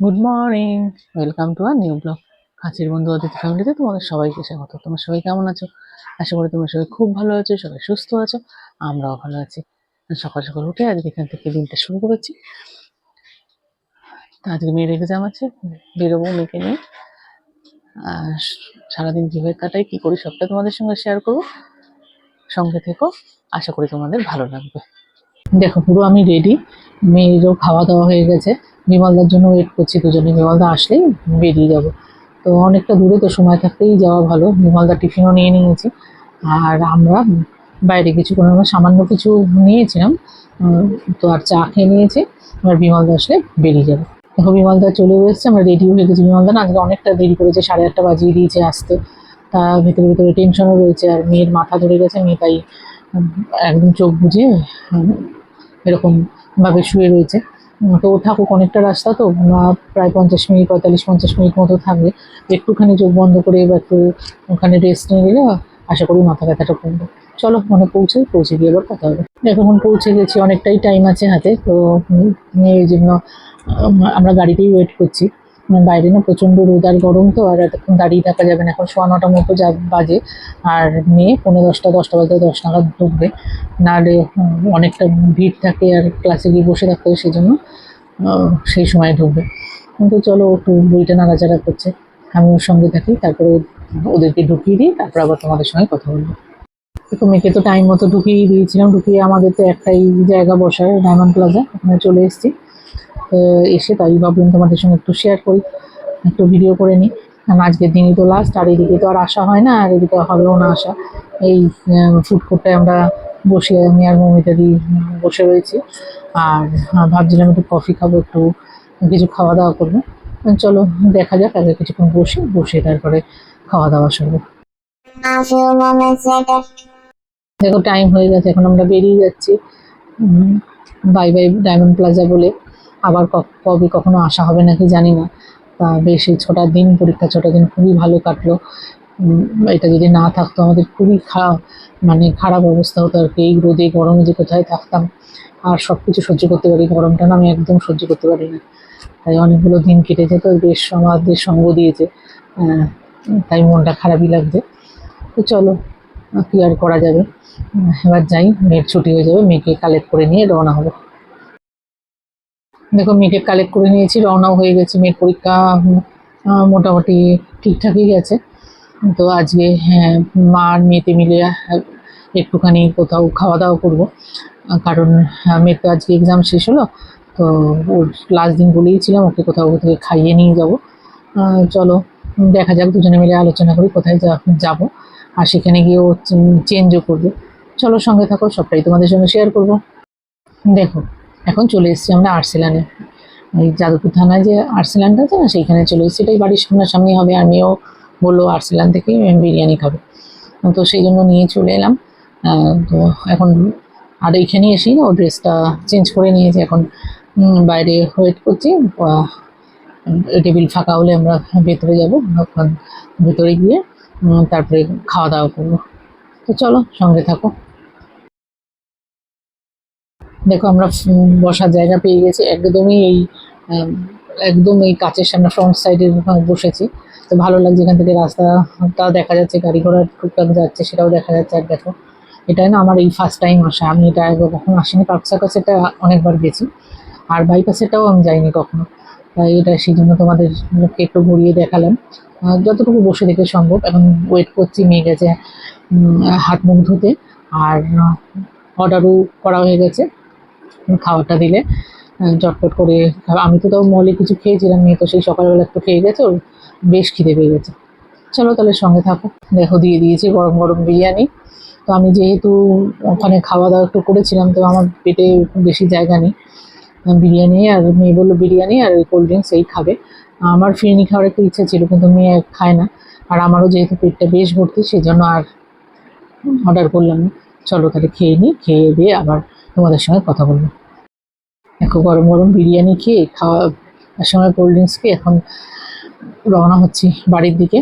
Good morning welcome to our new blog কাছের বন্ধু অতিথি ফ্যামিলিতে তোমাদের সবাইকে স্বাগত। তোমরা সবাই কেমন আছো? আশা করি তোমরা সবাই খুব ভালো আছো, সবাই সুস্থ আছো, আমরাও ভালো আছি। সকাল সকাল উঠে আজকে এখান থেকে দিনটা শুরু করেছি। আজকে মেয়ের এক্সাম আছে, বেরোবো মেয়েকে নিয়ে। আর সারাদিন কীভাবে কাটাই, কী করি, সবটা তোমাদের সঙ্গে শেয়ার করব। সঙ্গে থেকো, আশা করি তোমাদের ভালো লাগবে। দেখো, পুরো আমি রেডি মেয়েরও খাওয়া দাওয়া হয়ে গেছে। বিমলদার জন্য ওয়েট করছি দুজনে। বিমলদা আসলেই বেরিয়ে যাব। তো অনেকটা দূরে তো সময় থাকতেই যাওয়া ভালো। বিমলদা টিফিনও নিয়ে নিয়েছি। আর আমরা বাইরে কিছু কোনো আমরা সামান্য কিছু নিয়েছিলাম। তো আর চা খেয়ে নিয়েছি। এবার বিমলদা আসলে বেরিয়ে যাব। দেখো বিমলদা চলে এসেছে। আমরা রেডি হয়ে গেছি। বিমলদা না, আজকে অনেকটা দেরি করেছে। সাড়ে আটটা বাজিয়ে দিয়েছে আসতে। তা ভেতরে ভেতরে টেনশনও রয়েছে। আর মেয়ের মাথা ধরে গেছে। মেয়ে তাই একদম চোখ বুঝে এরকমভাবে শুয়ে রয়েছে। তো থাকুক অনেকটা রাস্তা তো প্রায় পঞ্চাশ মিনিট, পঁয়তাল্লিশ, পঞ্চাশ মিনিট মতো থাকবে একটুখানি চোখ বন্ধ করে বা একটু ওখানে রেস্ট নিয়ে নিলে আশা করি মাথা ব্যথাটা কমবে। চলো মানে পৌঁছে পৌঁছে গিয়ে এবার কথা হবে। এখন পৌঁছে গেছি, অনেকটাই টাইম আছে হাতে, তো এই জন্য আমরা গাড়িতেই ওয়েট করছি। বাইরে না প্রচণ্ড রোদ আর গরম তো, আর এতক্ষণ দাঁড়িয়ে থাকা যাবে না। এখন সোয়া নটা মতো যা বাজে, আর মেয়ে পনেরো দশটা দশটা বাজতে দশ নাগাদ ঢুকবে নাহলে অনেকটা ভিড় থাকে আর ক্লাসে গিয়ে বসে থাকতে হয় সেই জন্য সেই সময় ঢুকবে। কিন্তু চলো, একটু বইটা নাড়াচাড়া করছে। আমি ওর সঙ্গে থাকি, তারপরে ওদেরকে ঢুকিয়ে দিই তারপর আবার তোমাদের সঙ্গে কথা বলব। তো মেয়েকে তো টাইম মতো ঢুকিয়ে দিয়েছিলাম, ঢুকিয়ে আমাদের তো একটাই জায়গা বসার ডায়মন্ড প্লাজা ওখানে চলে এসেছি। এসে তাই ভাবলাম তোমাদের সঙ্গে একটু শেয়ার করি, একটু ভিডিও করে নিই। কারণ আজকের দিনই তো লাস্ট আর এদিকে তো আর আসা হয় না, আর এদিকে হবেও না আসা। এই ফুড কোর্টটায় আমরা বসে, আমি আর মমিতাদি বসে রয়েছি। আর ভাবছিলাম একটু কফি খাব, একটু কিছু খাওয়া দাওয়া করব। চলো, দেখা যাক, আগে কিছুক্ষণ বসে বসে তারপরে খাওয়া দাওয়া শুরু. দেখো টাইম হয়ে গেছে, এখন আমরা বেরিয়ে যাচ্ছি। বাই বাই ডায়মন্ড প্লাজা বলে। আবার কবে কখনো আসা হবে নাকি জানি না। তা বেশ, এই ছটা দিন, পরীক্ষা ছটা দিন খুবই ভালো কাটলো। এটা যদি না থাকতো, আমাদের খুবই খারাপ মানে খারাপ অবস্থা হতো আর কি। এই রোদে, গরমে যে কোথায় থাকতাম, আর সব কিছু সহ্য করতে পারি। গরমটা না আমি একদম সহ্য করতে পারি না। তাই অনেকগুলো দিন কেটে যেত, বেশ আমাদের সঙ্গ দিয়েছে। তাই মনটা খারাপই লাগছে। তো চলো কি আর করা যাবে? এবার যাই, মেয়ের ছুটি হয়ে যাবে, মেয়েকে কালেক্ট করে নিয়ে রওনা হব। দেখো মেয়েকে কালেক্ট করে নিয়েছি রওনাও হয়ে গেছে মেয়ের পরীক্ষা মোটামুটি ঠিকঠাকই গেছে। তো আজকে হ্যাঁ মা আর মেয়েতে মিলে একটুখানি কোথাও খাওয়া দাওয়া করব কারণ আহ, মেয়ের তো আজকে এক্সাম শেষ হলো তো ওর লাস্ট দিন বলেইছিলাম ওকে কোথাও থেকে খাইয়ে নিয়ে যাব। চলো দেখা যাক দুজনে মিলে আলোচনা করি কোথায় যাব। আর সেখানে গিয়ে ও চেঞ্জও করবে। চলো সঙ্গে থাকো সবটাই তোমাদের সঙ্গে শেয়ার করব। দেখো এখন চলে এসেছি আমরা আর্সেলানে। ওই যাদবপুর থানায় যে আর্সেলানটা আছে না, সেইখানে চলে এসেছি। এটাই বাড়ির সামনাসামনি হবে। আর মেয়েও বলল আর্সেলান থেকেই বিরিয়ানি খাবে। তো সেই জন্য নিয়ে চলে এলাম। তো এখন আর এইখানে এসেই না, ও ড্রেসটা চেঞ্জ করে নিয়েছে। এখন বাইরে ওয়েট করছি। টেবিল ফাঁকা হলে আমরা ভেতরে যাব। ভেতরে গিয়ে তারপরে খাওয়া দাওয়া করব। তো চলো, সঙ্গে থাকো। দেখো, আমরা বসার জায়গা পেয়ে গেছি। একদমই এই একদম এই কাচের সামনে ফ্রন্ট সাইডে বসেছি। তো ভালো লাগছে এখান থেকে রাস্তাটা দেখা যাচ্ছে, গাড়ি ঘোড়া টুকটাক যাচ্ছে, সেটাও দেখা যাচ্ছে। আর দেখো, এটাই না আমার এই ফার্স্ট টাইম আসা। আমি এটা কখনো আসিনি পার্ক সার্কাসেটা অনেকবার গেছি। আর বাইপাসেটাও আমি যাইনি কখনো। তাই এটা সেই জন্য তোমাদের লোককে একটু ঘুরিয়ে দেখালাম। যতটুকু বসে দেখে সম্ভব। এখন ওয়েট করছি, মেয়ে গেছে হাত মুখ ধুতে। আর অর্ডারও করা হয়ে গেছে। খাবারটা দিলে চটপট করে আমি তো তাও মলে কিছু খেয়েছিলাম, মেয়ে তো সেই সকালবেলা একটু খেয়ে গেছে, ওর বেশ খিদে পেয়ে গেছে। চলো তাহলে সঙ্গে থাকো। দেখো, দিয়ে দিয়েছি গরম গরম বিরিয়ানি। তো আমি যেহেতু ওখানে খাওয়া দাওয়া একটু করেছিলাম, তো আমার পেটে বেশি জায়গা নেই। বিরিয়ানি আর মেয়ে বলল বিরিয়ানি আর ওই কোল্ড ড্রিঙ্কস এই খাবে। আমার ফিরনি খাওয়ার একটু ইচ্ছা ছিল, কিন্তু মেয়ে খায় না। আর আমারও যেহেতু পেটটা বেশ ভর্তি সেই জন্য আর অর্ডার করলাম চলো তাহলে খেয়ে নিই, খেয়ে দিয়ে আবার তোমাদের সঙ্গে কথা বলব। দেখো, গরম গরম বিরিয়ানি খেয়ে খাওয়া, তার সঙ্গে কোল্ড ড্রিঙ্কস খেয়ে এখন রওনা হচ্ছি বাড়ির দিকে।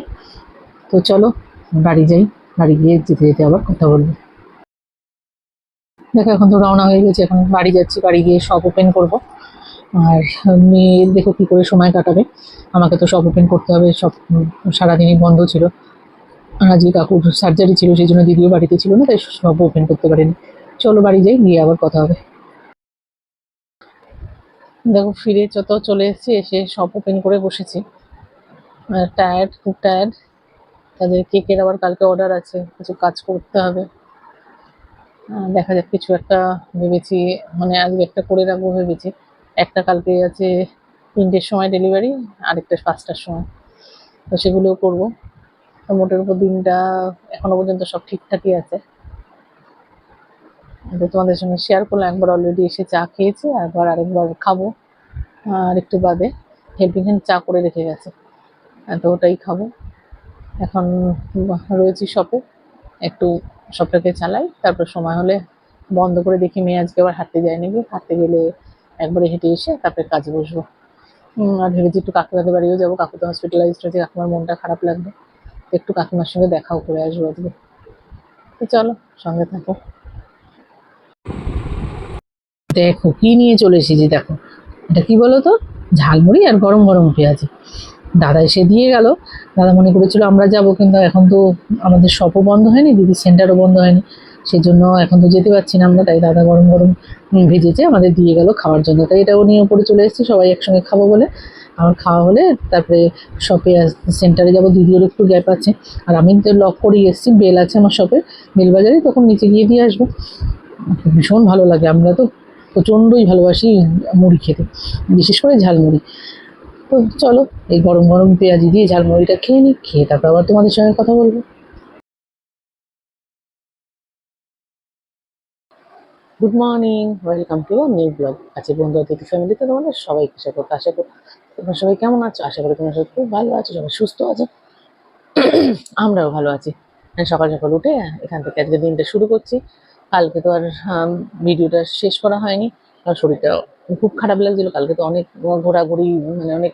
তো চলো, বাড়ি যাই, বাড়ি গিয়ে যেতে যেতে আবার কথা বলব। দেখো, এখন তো রওনা হয়ে গেছে, এখন বাড়ি যাচ্ছি, বাড়ি গিয়ে সব ওপেন করব। আর মেয়ে, দেখো কী করে সময় কাটাবে। আমাকে তো সব ওপেন করতে হবে সব সারাদিনই বন্ধ ছিল। আর আজকে কাকুর সার্জারি ছিল, সেই জন্য দিদিও বাড়িতে ছিল না, তাই সব ওপেন করতে পারিনি। চলো বাড়ি যাই, গিয়ে আবার কথা হবে। দেখো, ফিরে যত চলে এসেছি, এসে সব ওপেন করে বসেছি। টায়ার্ড খুব টায়ার্ড তাদের কেকের আবার কালকে অর্ডার আছে, কিছু কাজ করতে হবে। দেখা যাক, কিছু একটা ভেবেছি মানে আজকে একটা করে রাখব ভেবেছি। একটা কালকে আছে তিনটের সময় ডেলিভারি আরেকটা পাঁচটার সময়। তো সেগুলোও করব। মোটের উপর দিনটা এখনও পর্যন্ত সব ঠিকঠাকই আছে। তোমাদের সঙ্গে শেয়ার করলাম। একবার অলরেডি এসে চা খেয়েছি, একবার আরেকবার খাব। আর একটু বাদে হেল্পিং হ্যান্ড চা করে রেখে গেছে। তো ওটাই খাব। এখন রয়েছি শপে একটু শপটাকে চালাই, তারপর সময় হলে বন্ধ করে দেখি মেয়ে আজকে আবার হাঁটতে যায় নাকি হাঁটতে গেলে একবারে হেঁটে এসে তারপরে কাজে বসবো। আর ভেবেছি একটু কাকিমাদের বাড়িও যাব। কাকু তো হসপিটালাইজড হয়েছে কাকিমার মনটা খারাপ লাগবে। একটু কাকিমার সঙ্গে দেখাও করে আসব আজকে। তো চলো, সঙ্গে থাকো। দেখো, কি নিয়ে চলে এসেছি দেখো। এটা কি বলো তো ঝালমুড়ি আর গরম গরম পেঁয়াজি। দাদা এসে দিয়ে গেল। দাদা মনে করেছিল আমরা যাব, কিন্তু এখন তো আমাদের শপও বন্ধ হয়নি দিদি সেন্টারও বন্ধ হয়নি। সেই জন্য এখন তো যেতে পারছি না আমরা, তাই দাদা গরম গরম ভেজেছে, আমাদের দিয়ে গেল খাওয়ার জন্য। তাই এটাও নিয়ে উপরে চলে এসেছি, সবাই একসঙ্গে খাব বলে। আমার খাওয়া হলে তারপরে শপে সেন্টারে যাব, দিদিরও একটু গ্যাপ আছে। আর আমি তো লক করেই এসেছি, বেল আছে আমার শপে বেলবাজারে তখন নিচে গিয়ে দিয়ে আসব। ভীষণ ভালো লাগে, আমরা তো প্রচণ্ডই ভালোবাসি মুড়ি খেতে, বিশেষ করে ঝালমুড়ি। তো চলো, এই গরম গরম পেঁয়াজি দিয়ে ঝালমুড়িটা খেয়ে নিই, খেয়ে তারপর আবার তোমাদের সঙ্গে কথা বলব। Good morning welcome to new blog আছে বন্ধু অতিথি ফ্যামিলিতে তোমাদের সবাইকে স্বাগত। আশা করি তোমরা সবাই কেমন আছো? আশা করি তোমরা সবাই খুব ভালো আছো, সবাই সুস্থ আছো। আমরাও ভালো আছি। সকাল সকাল উঠে এখান থেকে আজকে দিনটা শুরু করছি। কালকে তো আর ভিডিওটা শেষ করা হয়নি। আর শরীরটা খুব খারাপ লাগছিল। কালকে তো অনেক ঘোরাঘুরি মানে অনেক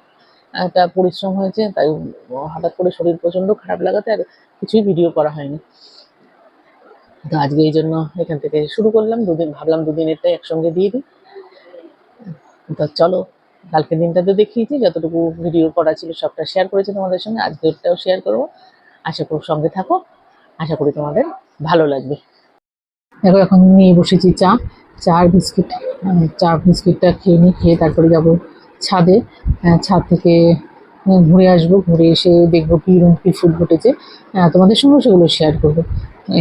একটা পরিশ্রম হয়েছে, তাই হঠাৎ করে শরীর প্রচণ্ড খারাপ লাগাতে আর কিছুই ভিডিও করা হয়নি। তো আজকে এই জন্য এখান থেকে শুরু করলাম। দুদিন, ভাবলাম দুদিনেরটাই একসঙ্গে দিয়ে দিই। তো চলো, কালকের দিনটা তো দেখিয়েছি। যতটুকু ভিডিও করা ছিল সবটা শেয়ার করেছি তোমাদের সঙ্গে। আজকেরটাও শেয়ার করব। আশা করি সঙ্গে থাকো। আশা করি তোমাদের ভালো লাগবে। দেখো এখন নিয়ে বসেছি চা। চা বিস্কিট চা বিস্কিটটা খেয়ে নিই খেয়ে তারপরে যাব ছাদে। ছাদ থেকে ঘুরে আসব। ঘুরে এসে দেখব কী রুম কী ফুটেছে আহ, তোমাদের সঙ্গেও সেগুলো শেয়ার করব।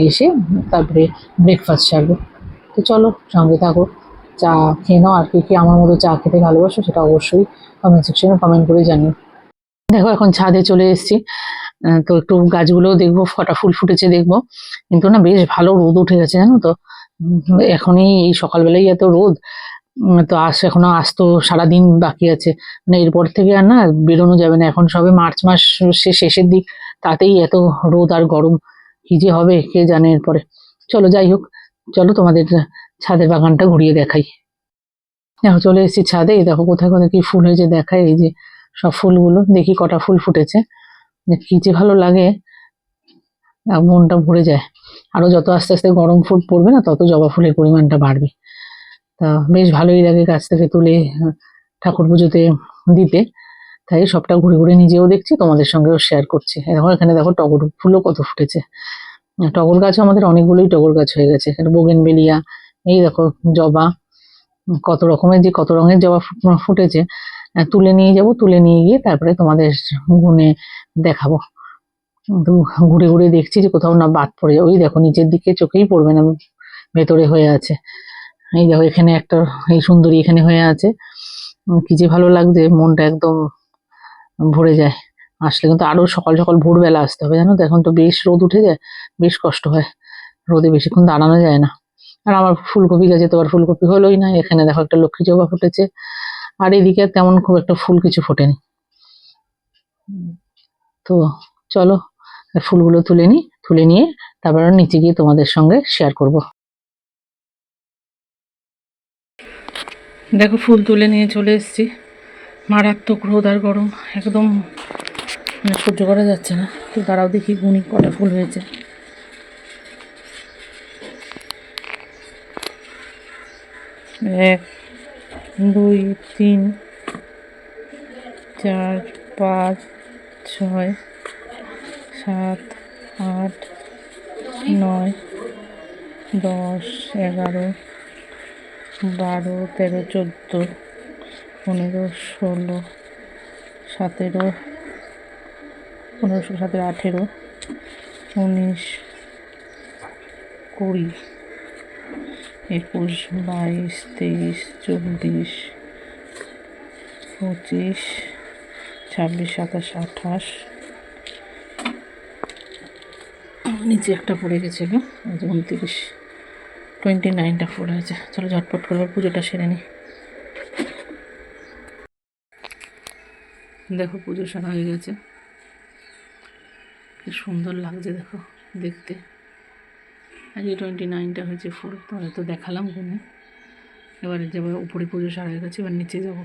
এসে তারপরে ব্রেকফাস্ট সারবো তো চলো সঙ্গে থাকো। চা খেয়ে নাও। আর কে কে আমার মতো চা খেতে ভালোবাসো সেটা অবশ্যই কমেন্ট সেকশনে কমেন্ট করে জানিও। দেখো এখন ছাদে চলে এসেছি। তো একটু গাছগুলোও দেখব, ফটা ফুল ফুটেছে দেখব। কিন্তু না, বেশ ভালো রোদ উঠে গেছে, জানো তো। এখনই এই সকালবেলাই এত রোদ তো আস, এখনও আস তো সারাদিন বাকি আছে। মানে এরপর থেকে আর না, বেরোনো যাবে না। এখন সবে মার্চ মাস শেষের দিক, তাতেই এত রোদ আর গরম। কি যে হবে, কে জানে এরপরে। চলো, যাই হোক, চলো তোমাদের ছাদের বাগানটা ঘুরিয়ে দেখাই। দেখো, চলে এসেছি ছাদে। দেখো, কোথায় কোথায় কি ফুল হয়েছে দেখাই এই যে সব ফুলগুলো, দেখি কটা ফুল ফুটেছে। যে ভালো লাগে মনটা ভরে যায়। আরও যত আস্তে আস্তে গরম ফুল পড়বে না, তত জবা ফুলের পরিমাণটা বাড়বে। তা বেশ ভালোই লাগে গাছ থেকে তুলে, ঠাকুর পুজোতে দিতে। তাই সবটা ঘুরে ঘুরে নিজেও দেখছি, তোমাদের সঙ্গেও শেয়ার করছি। দেখো, এখানে দেখো টগর ফুলও কত ফুটেছে। টগর গাছও আমাদের অনেকগুলোই টগর গাছ হয়ে গেছে। এখানে বোগেনবেলিয়া, এই দেখো জবা, কত রকমের যে কত রঙের জবা ফুটেছে। তুলে নিয়ে যাব, তুলে নিয়ে গিয়ে তারপরে তোমাদের গুনে দেখাবো। তো ঘুরে ঘুরে দেখছি যে কোথাও না বাদ পড়ে। ওই দেখো, নিচের দিকে চোখেই পড়বে না, ভেতরে হয়ে আছে। এই দেখো, এখানে একটা, এই সুন্দরী এখানে হয়ে আছে। কি যে ভালো লাগছে, মনটা একদম ভরে যায়। আসলে কিন্তু আরও সকাল সকাল ভোরবেলা আসতে হবে, জানো তো? এখন তো বেশ রোদ উঠে যায়, বেশ কষ্ট হয়। রোদে বেশিক্ষণ দাঁড়ানো যায় না। আর আমার ফুলকপি গাছে তো আর ফুলকপি হলোই না। এখানে দেখো একটা লক্ষ্মী জবা ফুটেছে। আর এদিকে তেমন খুব একটা ফুল কিছু ফোটেনি। তো চলো, ফুলগুলো তুলে নিই তুলে নিয়ে তারপর নিচে গিয়ে তোমাদের সঙ্গে শেয়ার করব। দেখো, ফুল তুলে নিয়ে চলে এসেছি। মারাত্মক রোদ আর গরম, একদম মানে সহ্য করা যাচ্ছে না। তো তারাও দেখি গুনি কটা ফুল হয়েছে। এক, দুই, তিন, চার, পাঁচ ছয়, সাত, আট, নয়, দশ, এগারো, বারো, তেরো, চোদ্দ, পনেরো, ষোলো, সতেরো পনেরোশো সতেরো, আঠেরো, উনিশ, কুড়ি, একুশ, বাইশ, তেইশ, চব্বিশ, পঁচিশ ছাব্বিশ, সাতাশ, আঠাশ। নিচে একটা পড়ে গেছিল উনত্রিশ। টোয়েন্টি নাইনটা পড়ে আছে। চলো ঝটপট করে পুজোটা সেরে নিই দেখো পুজো সারা হয়ে গেছে। কি সুন্দর লাগছে দেখো, দেখতে। আজকে টোয়েন্টি নাইনটা হয়েছে ফুল তোমাদের তো দেখালাম কিনে। এবারে যাব, উপরে পুজো সারা হয়ে গেছে, এবার নিচে যাব।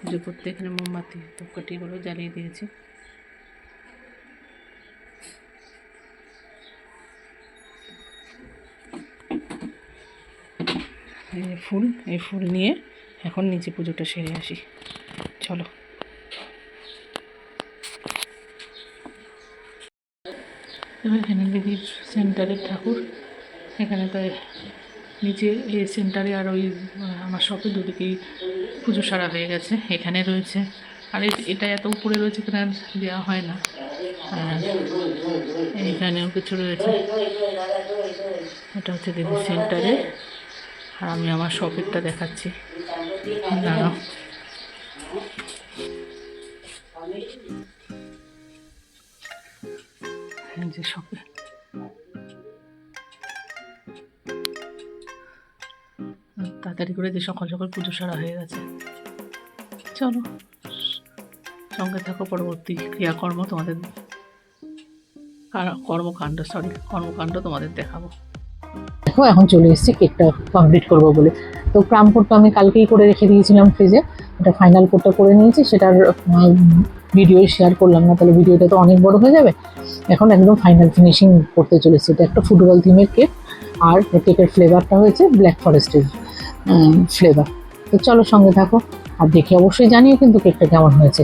পুজো করতে এখানে মোমবাতি ধূপকাঠিগুলো জ্বালিয়ে দিয়েছি। এই ফুল এই ফুল নিয়ে এখন নিচে পুজোটা সেরে আসি। চলো। এবার এখানে দিদির সেন্টারের ঠাকুর। এখানে তাই নিচে এই সেন্টারে আর ওই আমার শপে দুদিকেই পুজো সারা হয়ে গেছে, এখানে রয়েছে। আর এটা এত উপরে রয়েছে আর দেওয়া হয় না। আর এইখানেও কিছু রয়েছে। এটা হচ্ছে দিদির সেন্টারে। আর আমি আমার শপেরটা দেখাচ্ছি। দাঁড়াও। যে শপে তাড়াতাড়ি করে যে সকাল সকাল পুজো সারা হয়ে গেছে। চলো, সঙ্গে থাকো পরবর্তী ক্রিয়াকর্ম তোমাদের। কর্মকাণ্ড সরি কর্মকাণ্ড তোমাদের দেখাবো। দেখো, এখন চলে এসেছি কেকটা কমপ্লিট করব বলে। তো ক্রাম কোডটা আমি কালকেই করে রেখে দিয়েছিলাম ফ্রিজে এটা ফাইনাল কোডটা করে নিয়েছি, সেটার ভিডিও শেয়ার করলাম না, তাহলে ভিডিওটা তো অনেক বড় হয়ে যাবে। এখন একদম ফাইনাল ফিনিশিং করতে চলেছে। এটা একটা ফুটবল থিমের কেক আর কেকের ফ্লেভারটা হয়েছে ব্ল্যাক ফরেস্টের ফ্লেভার তো চলো সঙ্গে থাকো আর দেখে অবশ্যই জানিও কিন্তু কেকটা কেমন হয়েছে।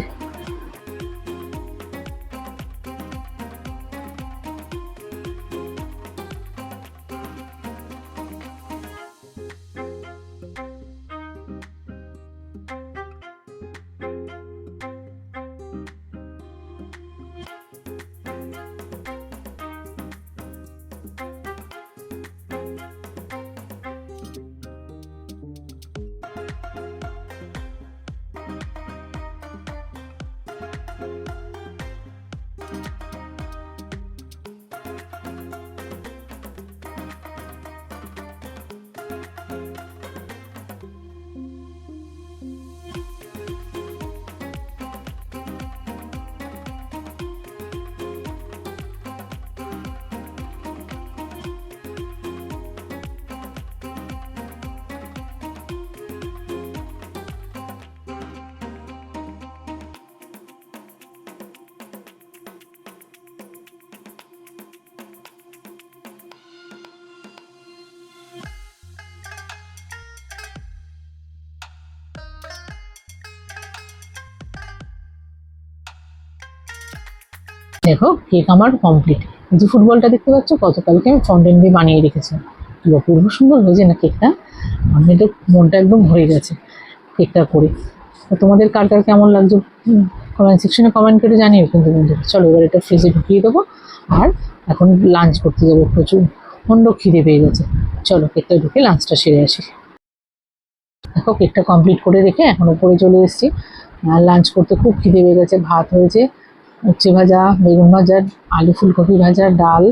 কেক আমার কমপ্লিট যে ফুটবলটা দেখতে পাচ্ছ, গতকালকে আমি ফন্ডেন্ট দিয়ে বানিয়ে রেখেছিলাম কি অপূর্ব সুন্দর হয়েছে না কেকটা আমি তো মনটা একদম ভরে গেছে কেকটা করে। তো তোমাদের কার কার কেমন লাগছে কমেন্ট সেকশনে কমেন্ট করে জানিও কিন্তু বন্ধুরা চলো, এবার এটা ফ্রিজে ঢুকিয়ে দেবো আর এখন লাঞ্চ করতে যাব প্রচুর। প্রচণ্ড খিদে পেয়ে গেছে। চলো কেকটা ঢুকে লাঞ্চটা সেরে আসি। দেখো কেকটা কমপ্লিট করে রেখে এখন উপরে চলে এসেছি। আর লাঞ্চ করতে খুব খিদে পেয়ে গেছে, ভাত হয়েছে উচ্ছে ভাজা বেগুন ভাজা আলু ফুলকপি ভাজা ডাল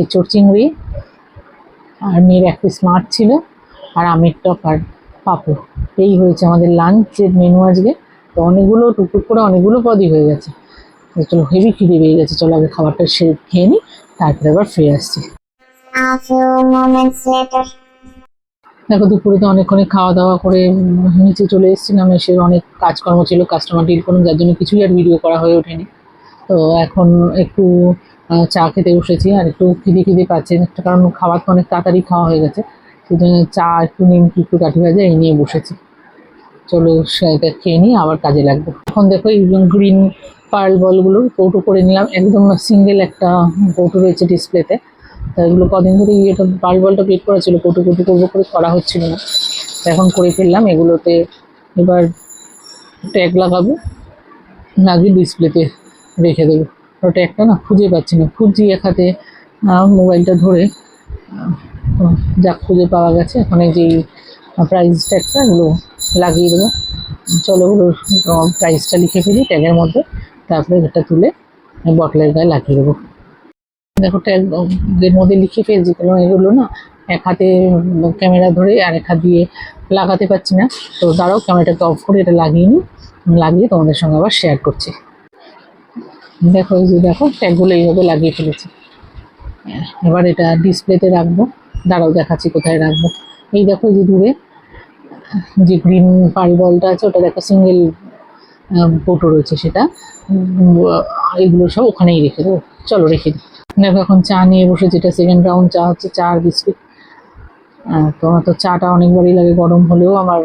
এঁচোড় চিংড়ি আর মেয়ের এক পিস মাছ ছিল আর আমের টক আর পাঁপড়। এই হয়েছে আমাদের লাঞ্চের মেনু আজকে। তো অনেকগুলো টুকটুক করে অনেকগুলো পদই হয়ে গেছে। চলো হেভি খিদে পেয়ে গেছে। চলো আগে খাবারটা সে খেয়ে নিই তারপরে আবার ফিরে আসছি. দেখো দুপুরে তো অনেকক্ষণই খাওয়া দাওয়া করে নিচে চলে এসেছিলাম এসে অনেক কাজকর্ম ছিল কাস্টমার ডিল করুন যার জন্য কিছুই আর ভিডিও করা হয়ে ওঠেনি। তো এখন একটু চা খেতে বসেছি আর একটু খিদে খিদে পাচ্ছে। একটা কারণ খাবার তো অনেক তাড়াতাড়ি খাওয়া হয়ে গেছে। সেই জন্য চা একটু নিমকি একটু কাঠি ভাজা এই নিয়ে বসেছি। চলো এটা খেয়ে নিই, আবার কাজে লাগবে। এখন দেখো এই গ্রিন পার্ল বলগুলো কৌটো করে নিলাম। একদম সিঙ্গেল একটা কৌটো রয়েছে ডিসপ্লেতে তা এগুলো কদিন ধরে এটা পার্ল বলটা বেট করা ছিল, কৌটো কৌটো করব করে করা হচ্ছিল না। এখন করে ফেললাম, এগুলোতে এবার ট্যাগ লাগাবো। লাগিয়ে ডিসপ্লেতে রেখে দেবো। ওটা একটা না খুঁজে পাচ্ছি না। খুঁজছি এক হাতে মোবাইলটা ধরে যা খুঁজে পাওয়া গেছে। এখন এই যে প্রাইস ট্যাগটা এগুলো লাগিয়ে দেবো। চলো, ওগুলোর প্রাইসটা লিখে ফেলি ট্যাগের মধ্যে। তারপরে এটা তুলে বটলের গায়ে লাগিয়ে দেবো। দেখো ট্যাগ এর মধ্যে লিখে ফেলছি কারণ এগুলো না এক হাতে ক্যামেরা ধরে আর এক হাত দিয়ে লাগাতে পারছি না। তো তারাও ক্যামেরাটাকে অফ করে এটা লাগিয়ে নিই। লাগিয়ে তোমাদের সঙ্গে আবার শেয়ার করছি। দেখো, এই যে দেখো, ট্যাগগুলো এইভাবে লাগিয়ে ফেলেছি। এবার এটা ডিসপ্লেতে রাখব। দাঁড়াও, দেখাচ্ছি কোথায় রাখব। এই দেখো যে দূরে, যে গ্রিন পাল বলটা আছে, ওটা দেখো সিঙ্গেল ফটো রয়েছে সেটা। এগুলো সব ওখানেই রেখে দেবো। চলো, রেখে দিই। দেখো, এখন চা নিয়ে বসে যেটা সেকেন্ড রাউন্ড চা হচ্ছে, চা আর বিস্কুট। তো আমার তো চাটা অনেকবারই লাগে গরম হলেও, আমার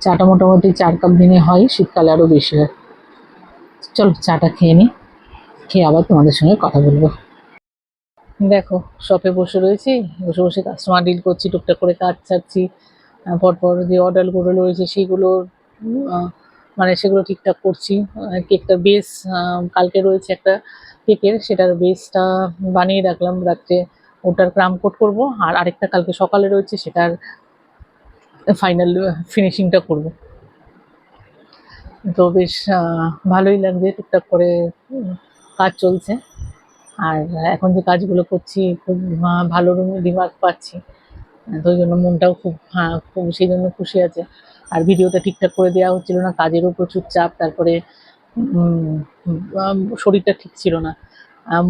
চাটা মোটামুটি চার কাপ দিনে হয়, শীতকালে আরও বেশি হয়। চলো, চাটা খেয়ে নিই। খেয়ে আবার তোমাদের সঙ্গে কথা বলব? দেখো শপে বসে রয়েছি, বসে বসে কাস্টমার ডিল করছি, টুকটাক করে কাজ ছাড়ছি পরপর যে অর্ডারগুলো রয়েছে সেগুলো মানে সেগুলো ঠিকঠাক করছি। কেকটা বেস কালকে রয়েছে একটা কেকের সেটার বেসটা বানিয়ে রাখলাম, রাত্রে ওটার ক্রাম কোট করব, আর আরেকটা কালকে সকালে রয়েছে, সেটার ফাইনাল ফিনিশিংটা করব। তো বেশ ভালোই লাগছে টুকটাক করে কাজ চলছে। আর এখন যে কাজগুলো করছি, খুব ভালো রিমার্ক পাচ্ছি। তো ওই জন্য মনটাও খুব খুব, সেই জন্য খুশি আছে। আর ভিডিওটা ঠিকঠাক করে দেওয়া হচ্ছিল না, কাজেরও প্রচুর চাপ, তারপরে শরীরটা ঠিক ছিল না।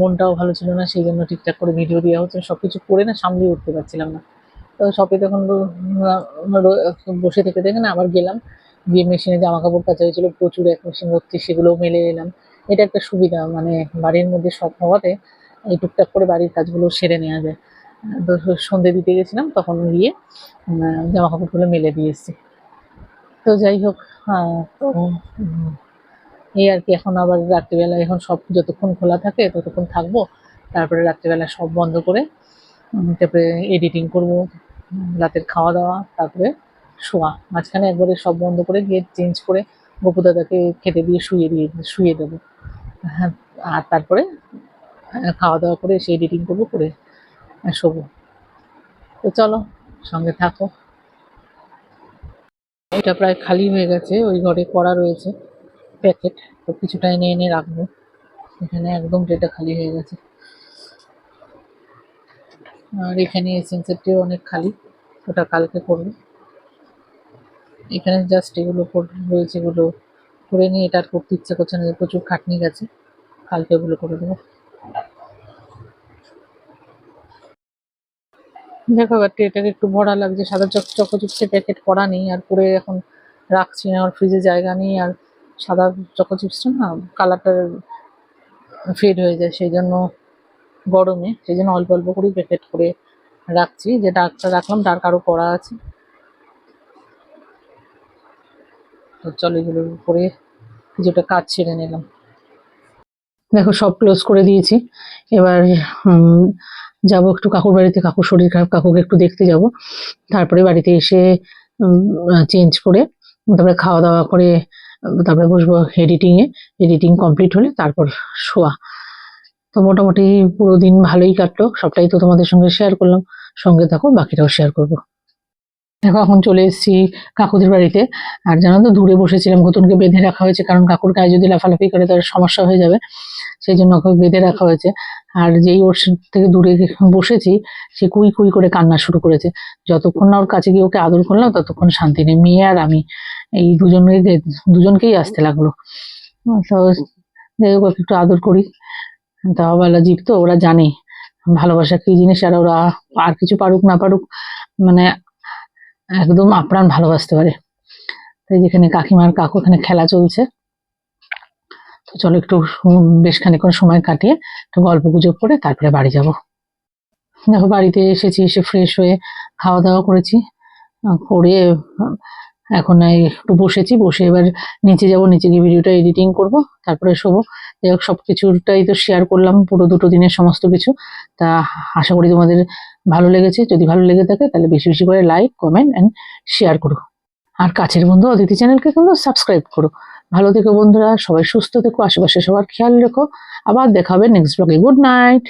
মনটাও ভালো ছিল না, সেই জন্য ঠিকঠাক করে ভিডিও দেওয়া হচ্ছে। সব কিছু করে না সামলিয়ে উঠতে পারছিলাম না। তো শপে তখন বসে থেকে দেখে না, আবার গেলাম। গিয়ে মেশিনে জামা কাপড় কাচা হয়েছিল, প্রচুর এক মেশিন ভর্তি, সেগুলোও মেলে এলাম। এটা একটা সুবিধা মানে বাড়ির মধ্যে সব হওয়াতে এই টুকটাক করে বাড়ির কাজগুলো সেরে নেওয়া যায়। তো সন্ধে দিতে গেছিলাম, তখন গিয়ে জামা কাপড়গুলো মেলে দিয়ে এসেছি। তো যাই হোক তো এই আর কি, এখন আবার রাত্রিবেলা, এখন সব যতক্ষণ খোলা থাকে ততক্ষণ থাকব। তারপরে রাত্রিবেলা সব বন্ধ করে তারপরে এডিটিং করব, রাতের খাওয়া দাওয়া, তারপরে শোয়া। মাঝখানে একবারে সব বন্ধ করে গিয়ে চেঞ্জ করে গপু দাদাকে খেতে দিয়ে শুয়ে দিয়ে, শুয়ে দেবো। হ্যাঁ আর তারপরে খাওয়া দাওয়া করে এসে এডিটিং করব, করে শোবো। তো চলো, সঙ্গে থাকো। এটা প্রায় খালি হয়ে গেছে, ওই ঘরে করা রয়েছে প্যাকেট তো কিছুটা এনে এনে রাখব। এখানে একদম যেটা খালি হয়ে গেছে। আর এখানে এসেন্সেরটিও অনেক খালি, ওটা কালকে করব। এখানে জাস্ট এগুলো রয়েছে এগুলো করে নিয়ে এটা আর করতে ইচ্ছে করছে না, প্রচুর খাটনি গেছে। কালকে ওগুলো করে দেবো। দেখো এবার এটাকে একটু ভরা লাগছে, সাদা চক চকোচিপসে প্যাকেট করা নেই, আর করে এখন রাখছি না আর ফ্রিজে জায়গা নেই, আর সাদা চকোচিপসটা না কালারটা ফেড হয়ে যায়, সেই জন্য গরমে, সেই জন্য অল্প অল্প করেই প্যাকেট করে রাখছি যে ডার্কটা রাখলাম ডার্ক আরও করা আছে। তো চলো এগুলো করে কিছুটা কাজ ছেড়ে নিলাম। দেখো সব ক্লোজ করে দিয়েছি। এবার যাব একটু কাকুর বাড়িতে। কাকুর শরীর খারাপ, কাকুকে একটু দেখতে যাব। তারপরে বাড়িতে এসে চেঞ্জ করে, তারপরে খাওয়া দাওয়া করে, তারপরে বসবো এডিটিংয়ে এডিটিং কমপ্লিট হলে তারপর শোয়া। তো মোটামুটি পুরো দিন ভালোই কাটলো। সবটাই তো তোমাদের সঙ্গে শেয়ার করলাম। সঙ্গে থাকো, বাকিটাও শেয়ার করব। দেখো, এখন চলে এসেছি কাকুদের বাড়িতে। আর জানো তো, দূরে বসেছিলাম ঘুতুনকে বেঁধে রাখা হয়েছে, কারণ কাকুর গায়ে যদি লাফালাফি করে তার সমস্যা হয়ে যাবে, সেই জন্য ওকে বেঁধে রাখা হয়েছে। আর যেই ওর থেকে দূরে বসেছি, সে কুই কুই করে কান্না শুরু করেছে। যতক্ষণ না ওর কাছে গিয়ে ওকে আদর করলাম, ততক্ষণ শান্তি নেই। মেয়ে আর আমি, এই দুজনকে দুজনকেই আসতে লাগল। তো একটু আদর করি। তাও বেলা জীব তো, ওরা জানে। ভালোবাসা কি জিনিস, আর ওরা আর কিছু পারুক না পারুক মানে একদম আপ্রাণ ভালোবাসতে পারে। তাই যেখানে কাকিমার কাকু এখানে খেলা চলছে। তো চলো একটু বেশ খানিক্ষণ সময় কাটিয়ে একটু গল্প গুজব করে তারপরে বাড়ি যাব। দেখো বাড়িতে এসেছি, এসে ফ্রেশ হয়ে খাওয়া দাওয়া করেছি। করে এখন একটু বসেছি, বসে এবার নিচে যাব, নিচে গিয়ে ভিডিওটা এডিটিং করব, তারপরে শোবো। যাই হোক সব কিছুটাই তো শেয়ার করলাম, পুরো দুটো দিনের সমস্ত কিছু। তা আশা করি তোমাদের ভালো লেগেছে, যদি ভালো লেগে থাকে তাহলে বেশি বেশি করে লাইক কমেন্ট অ্যান্ড শেয়ার করো। আর কাছের বন্ধু অদিতি চ্যানেলকে কিন্তু সাবস্ক্রাইব করো। ভালো থেকো বন্ধুরা, সবাই সুস্থ থেকো, আশেপাশে সবার খেয়াল রেখো। আবার দেখাবে নেক্সট ব্লগে গুড নাইট